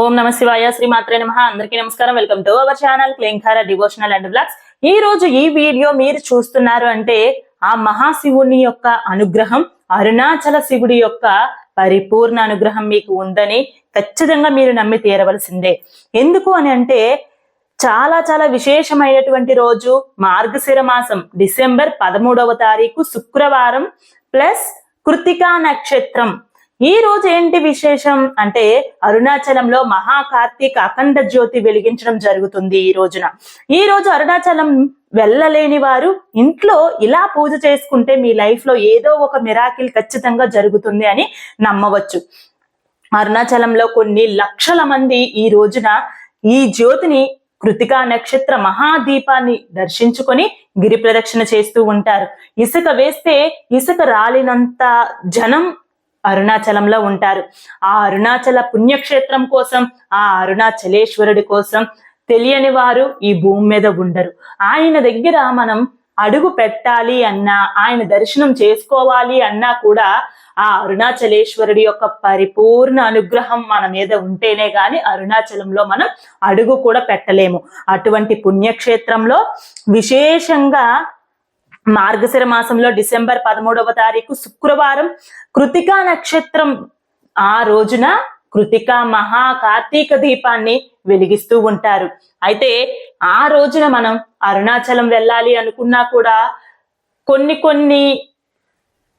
ఓం నమ శివాయ శ్రీ మాత్రే నమ. అందరికీ నమస్కారం. Welcome to our channel Klinkara devotional and blogs ఈ రోజు ఈ వీడియో మీరు చూస్తున్నారు అంటే ఆ మహాశివుని యొక్క అనుగ్రహం అరుణాచల శివుడి యొక్క పరిపూర్ణ అనుగ్రహం మీకు ఉందని ఖచ్చితంగా మీరు నమ్మి తీరవలసిందే. ఎందుకు అని అంటే చాలా చాలా విశేషమైనటువంటి రోజు మార్గశిర మాసం డిసెంబర్ పదమూడవ తారీఖు శుక్రవారం ప్లస్ కృతికా నక్షత్రం. ఈ రోజు ఏంటి విశేషం? అంటే అరుణాచలంలో మహాకార్తీక అఖండ జ్యోతి వెలిగించడం జరుగుతుంది ఈ రోజున. ఈ రోజు అరుణాచలం వెళ్ళలేని వారు ఇంట్లో ఇలా పూజ చేసుకుంటే మీ లైఫ్లో ఏదో ఒక మిరాకిల్ ఖచ్చితంగా జరుగుతుంది అని నమ్మవచ్చు. అరుణాచలంలో కొన్ని లక్షల మంది ఈ రోజున ఈ జ్యోతిని కృతికా నక్షత్ర మహాదీపాన్ని దర్శించుకొని గిరి ప్రదక్షిణ చేస్తూ ఉంటారు. ఇసుక వేస్తే ఇసుక రాలినంత జనం అరుణాచలంలో ఉంటారు. ఆ అరుణాచల పుణ్యక్షేత్రం కోసం ఆ అరుణాచలేశ్వరుడి కోసం తెలియని వారు ఈ భూమి మీద ఉండరు. ఆయన దగ్గర మనం అడుగు పెట్టాలి అన్నా ఆయన దర్శనం చేసుకోవాలి అన్నా కూడా ఆ అరుణాచలేశ్వరుడి యొక్క పరిపూర్ణ అనుగ్రహం మన మీద ఉంటేనే గాని అరుణాచలంలో మనం అడుగు కూడా పెట్టలేము. అటువంటి పుణ్యక్షేత్రంలో విశేషంగా మార్గశిర మాసంలో డిసెంబర్ పదమూడవ తారీఖు శుక్రవారం కృతికా నక్షత్రం ఆ రోజున కృతిక మహా కార్తీక దీపాన్ని వెలిగిస్తూ ఉంటారు. అయితే ఆ రోజున మనం అరుణాచలం వెళ్ళాలి అనుకున్నా కూడా కొన్ని కొన్ని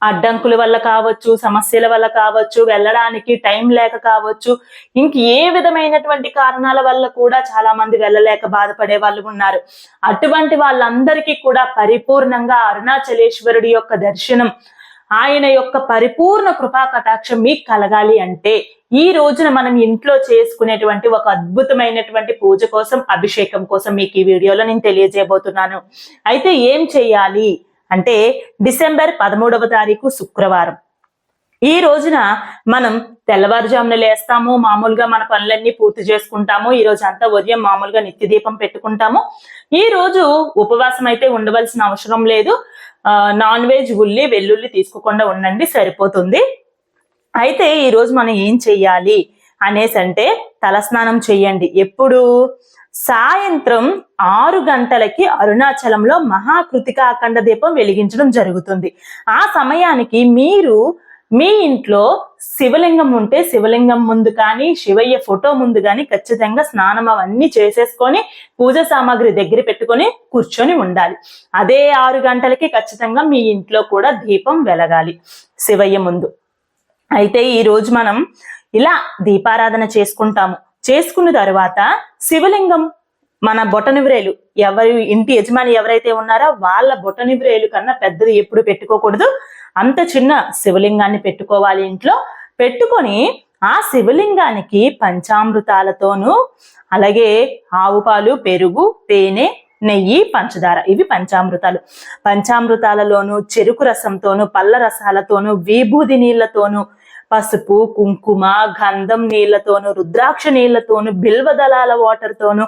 అడ్డంకుల వల్ల కావచ్చు సమస్యల వల్ల కావచ్చు వెళ్ళడానికి టైం లేక కావచ్చు ఇంక ఏ విధమైనటువంటి కారణాల వల్ల కూడా చాలా మంది వెళ్ళలేక బాధపడే వాళ్ళు ఉన్నారు. అటువంటి వాళ్ళందరికీ కూడా పరిపూర్ణంగా అరుణాచలేశ్వరుడి యొక్క దర్శనం ఆయన యొక్క పరిపూర్ణ కృపా కటాక్షం మీకు కలగాలి అంటే ఈ రోజున మనం ఇంట్లో చేసుకునేటువంటి ఒక అద్భుతమైనటువంటి పూజ కోసం అభిషేకం కోసం మీకు ఈ వీడియోలో నేను తెలియజేయబోతున్నాను. అయితే ఏం చేయాలి? అంటే డిసెంబర్ పదమూడవ తారీఖు శుక్రవారం. ఈ రోజున మనం తెల్లవారుజామున లేస్తాము మామూలుగా మన పనులన్నీ పూర్తి చేసుకుంటాము ఈ రోజు అంతా ఉదయం మామూలుగా నిత్య దీపం పెట్టుకుంటాము. ఈ రోజు ఉపవాసం అయితే ఉండవలసిన అవసరం లేదు. నాన్ వెజ్ ఉల్లి వెల్లుల్లి తీసుకోకుండా ఉండండి సరిపోతుంది. అయితే ఈ రోజు మనం ఏం చెయ్యాలి అనేసి అంటే తలస్నానం చెయ్యండి. ఎప్పుడు? సాయంత్రం ఆరు గంటలకి అరుణాచలంలో మహాకృతికాఖండ దీపం వెలిగించడం జరుగుతుంది. ఆ సమయానికి మీరు మీ ఇంట్లో శివలింగం ఉంటే శివలింగం ముందు కానీ శివయ్య ఫోటో ముందు కానీ ఖచ్చితంగా స్నానం అవన్నీ చేసేసుకొని పూజ సామాగ్రి దగ్గర పెట్టుకొని కూర్చొని ఉండాలి. అదే ఆరు గంటలకి ఖచ్చితంగా మీ ఇంట్లో కూడా దీపం వెలగాలి శివయ్య ముందు. అయితే ఈ రోజు మనం ఇలా దీపారాధన చేసుకుంటాము. చేసుకున్న తర్వాత శివలింగం మన బొటనివ్రేలు. ఎవరి ఇంటి యజమాని ఎవరైతే ఉన్నారో వాళ్ళ బొటనివ్రేలు కన్నా పెద్దది ఎప్పుడు పెట్టుకోకూడదు. అంత చిన్న శివలింగాన్ని పెట్టుకోవాలి ఇంట్లో. పెట్టుకొని ఆ శివలింగానికి పంచామృతాలతోనూ అలాగే ఆవు పాలు పెరుగు తేనె నెయ్యి పంచదార ఇవి పంచామృతాలు. పంచామృతాలలోను చెరుకు రసంతోను పళ్ళ రసాలతోను విభూది నీళ్ళతోనూ పసుపు కుంకుమ గంధం నీళ్ళతోను రుద్రాక్ష నీళ్ళతోను బిల్వదళాల వాటర్ తోను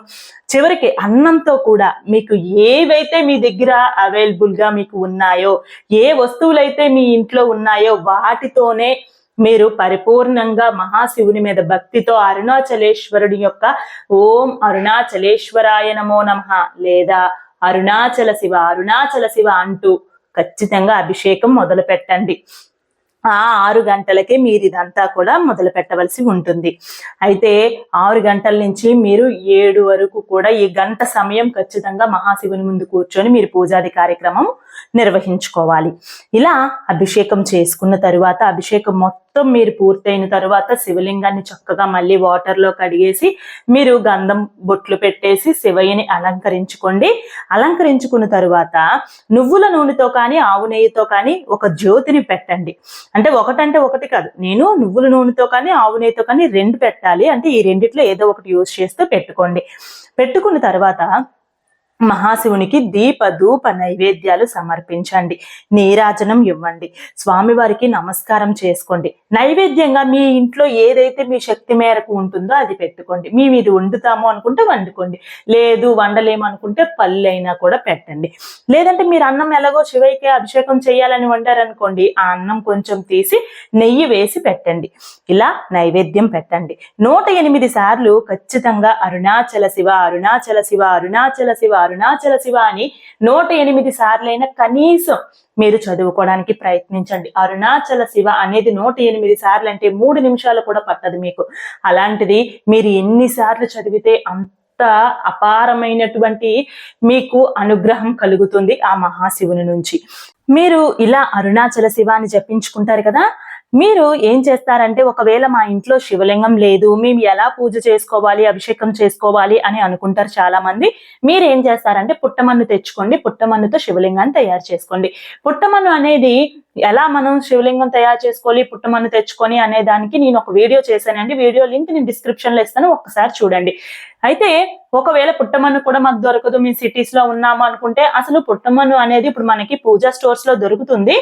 చివరికి అన్నంతో కూడా మీకు ఏవైతే మీ దగ్గర అవైలబుల్గా మీకు ఉన్నాయో ఏ వస్తువులైతే మీ ఇంట్లో ఉన్నాయో వాటితోనే మీరు పరిపూర్ణంగా మహాశివుని మీద భక్తితో అరుణాచలేశ్వరుడి యొక్క ఓం అరుణాచలేశ్వరాయ నమో నమ లేదా అరుణాచల శివ అరుణాచల శివ అంటూ ఖచ్చితంగా అభిషేకం మొదలు పెట్టండి ఆ ఆరు గంటలకే మీరు ఇదంతా కూడా మొదలు పెట్టవలసి ఉంటుంది. అయితే ఆరు గంటల నుంచి మీరు ఏడు వరకు కూడా ఈ గంట సమయం ఖచ్చితంగా మహాశివుని ముందు కూర్చొని మీరు పూజాది కార్యక్రమం నిర్వహించుకోవాలి. ఇలా అభిషేకం చేసుకున్న తరువాత అభిషేకం మొత్తం మొత్తం మీరు పూర్తయిన తర్వాత శివలింగాన్ని చక్కగా మళ్ళీ వాటర్లో కడిగేసి మీరు గంధం బొట్లు పెట్టేసి శివయ్యని అలంకరించుకోండి. అలంకరించుకున్న తరువాత నువ్వుల నూనెతో కానీ ఆవు నెయ్యితో కానీ ఒక జ్యోతిని పెట్టండి. అంటే ఒకటంటే ఒకటి కాదు. నేను నువ్వుల నూనెతో కానీ ఆవు నెయ్యితో కానీ రెండు పెట్టాలి. అంటే ఈ రెండిట్లో ఏదో ఒకటి యూజ్ చేస్తూ పెట్టుకోండి. పెట్టుకున్న తర్వాత మహాశివునికి దీప ధూప నైవేద్యాలు సమర్పించండి. నీరాజనం ఇవ్వండి. స్వామివారికి నమస్కారం చేసుకోండి. నైవేద్యంగా మీ ఇంట్లో ఏదైతే మీ శక్తి మేరకు ఉంటుందో అది పెట్టుకోండి. మేము ఇది వండుతాము అనుకుంటే వండుకోండి. లేదు వండలేము అనుకుంటే పల్లెైనా కూడా పెట్టండి. లేదంటే మీరు అన్నం ఎలాగో శివయ్యకి అభిషేకం చేయాలని వండారనుకోండి ఆ అన్నం కొంచెం తీసి నెయ్యి వేసి పెట్టండి. ఇలా నైవేద్యం పెట్టండి. నూట ఎనిమిది సార్లు ఖచ్చితంగా అరుణాచల శివ అరుణాచల శివ అరుణాచల శివ అరుణాచల శివ అని నూట ఎనిమిది సార్లైనా కనీసం మీరు చదువుకోవడానికి ప్రయత్నించండి. అరుణాచల శివ అనేది నూట ఎనిమిది సార్లు అంటే మూడు నిమిషాలు కూడా పట్టదు మీకు. అలాంటిది మీరు ఎన్నిసార్లు చదివితే అంత అపారమైనటువంటి మీకు అనుగ్రహం కలుగుతుంది ఆ మహాశివుని నుంచి. మీరు ఇలా అరుణాచల శివ అని జపించుకుంటారు కదా? మీరు ఏం చేస్తారంటే ఒకవేళ మా ఇంట్లో శివలింగం లేదు మేము ఎలా పూజ చేసుకోవాలి అభిషేకం చేసుకోవాలి అని అనుకుంటారు చాలా మంది మీరు ఏం చేస్తారంటే పుట్టమన్ను తెచ్చుకోండి పుట్టమన్నుతో శివలింగాన్ని తయారు చేసుకోండి. పుట్టమన్ను అనేది ఎలా మనం శివలింగం తయారు చేసుకోవాలి పుట్టమన్ను తెచ్చుకొని అనే దానికి నేను ఒక వీడియో చేశానండి. వీడియో లింక్ నేను డిస్క్రిప్షన్లో ఇస్తాను ఒక్కసారి చూడండి. అయితే ఒకవేళ పుట్టమన్ను కూడా మాకు దొరకదు మీ సిటీస్లో ఉన్నాము అనుకుంటే అసలు పుట్టమన్ను అనేది ఇప్పుడు మనకి పూజా స్టోర్స్లో దొరుకుతుంది.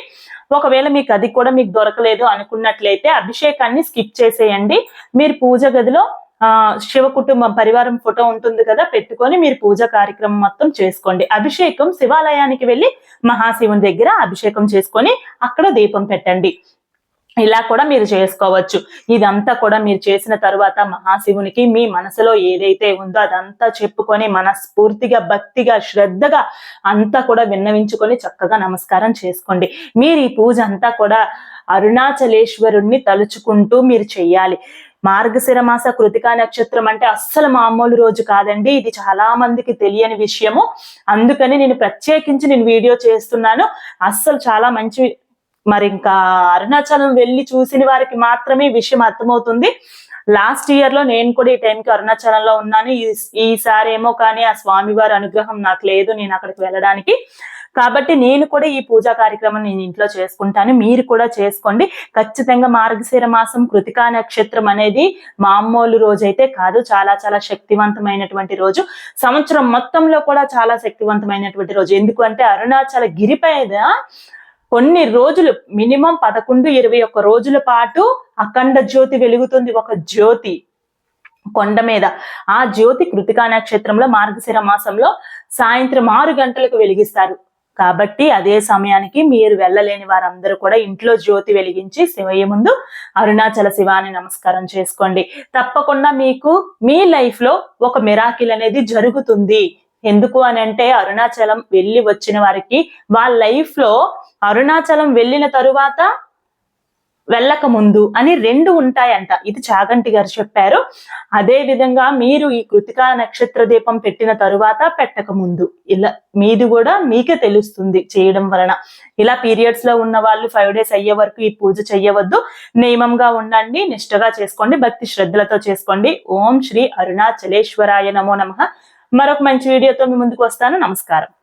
ఒకవేళ మీకు అది కూడా మీకు దొరకలేదు అనుకున్నట్లయితే అభిషేకాన్ని స్కిప్ చేసేయండి. మీరు పూజ గదిలో ఆ శివ కుటుంబం పరివారం ఫోటో ఉంటుంది కదా పెట్టుకొని మీరు పూజ కార్యక్రమం మొత్తం చేసుకోండి. అభిషేకం శివాలయానికి వెళ్ళి మహాశివుని దగ్గర అభిషేకం చేసుకొని అక్కడ దీపం పెట్టండి. ఇలా కూడా మీరు చేసుకోవచ్చు. ఇదంతా కూడా మీరు చేసిన తర్వాత మహాశివునికి మీ మనసులో ఏదైతే ఉందో అదంతా చెప్పుకొని మనస్ఫూర్తిగా భక్తిగా శ్రద్ధగా అంతా కూడా విన్నవించుకొని చక్కగా నమస్కారం చేసుకోండి. మీరు ఈ పూజ అంతా కూడా అరుణాచలేశ్వరుణ్ణి తలుచుకుంటూ మీరు చెయ్యాలి. మార్గశిర మాస కృతికా నక్షత్రం అంటే అస్సలు మామూలు రోజు కాదండి. ఇది చాలా మందికి తెలియని విషయము. అందుకని నేను ప్రత్యేకించి నేను వీడియో చేస్తున్నాను. అస్సలు చాలా మంచి మరి ఇంకా అరుణాచలం వెళ్ళి చూసిన వారికి మాత్రమే విషయం అర్థమవుతుంది. లాస్ట్ ఇయర్లో నేను కూడా ఈ టైంకి అరుణాచలంలో ఉన్నాను. ఈసారి ఏమో కానీ ఆ స్వామివారి అనుగ్రహం నాకు లేదు నేను అక్కడికి వెళ్ళడానికి. కాబట్టి నేను కూడా ఈ పూజా కార్యక్రమం నేను ఇంట్లో చేసుకుంటాను. మీరు కూడా చేసుకోండి. ఖచ్చితంగా మార్గశిర మాసం కృతికా నక్షత్రం అనేది మామూలు రోజు అయితే కాదు. చాలా చాలా శక్తివంతమైనటువంటి రోజు. సంవత్సరం మొత్తంలో కూడా చాలా శక్తివంతమైనటువంటి రోజు. ఎందుకంటే అరుణాచల గిరిపైన కొన్ని రోజులు మినిమం పదకొండు ఇరవై ఒక్క రోజుల పాటు అఖండ జ్యోతి వెలుగుతుంది ఒక జ్యోతి కొండ మీద. ఆ జ్యోతి కృతికా నక్షత్రంలో మార్గశిర మాసంలో సాయంత్రం ఆరు గంటలకు వెలిగిస్తారు. కాబట్టి అదే సమయానికి మీరు వెళ్ళలేని వారందరూ కూడా ఇంట్లో జ్యోతి వెలిగించి శివయ్య ముందు అరుణాచల శివాని నమస్కారం చేసుకోండి. తప్పకుండా మీకు మీ లైఫ్లో ఒక మిరాకిల్ అనేది జరుగుతుంది. ఎందుకు అని అంటే అరుణాచలం వెళ్ళి వచ్చిన వారికి వాళ్ళ లైఫ్లో అరుణాచలం వెళ్ళిన తరువాత వెళ్ళక ముందు అని రెండు ఉంటాయంట. ఇది చాగంటి గారు చెప్పారు. అదే విధంగా మీరు ఈ కృతికా నక్షత్ర దీపం పెట్టిన తరువాత పెట్టక ముందు. ఇలా మీది కూడా మీకే తెలుస్తుంది చేయడం వలన. ఇలా పీరియడ్స్లో ఉన్న వాళ్ళు ఫైవ్ డేస్ అయ్యే వరకు ఈ పూజ చెయ్యవద్దు. నియమంగా ఉండండి నిష్ఠగా చేసుకోండి భక్తి శ్రద్ధలతో చేసుకోండి. ఓం శ్రీ అరుణాచలేశ్వరాయ నమో నమ. మరొక మంచి వీడియోతో మీ ముందుకు వస్తాను. నమస్కారం.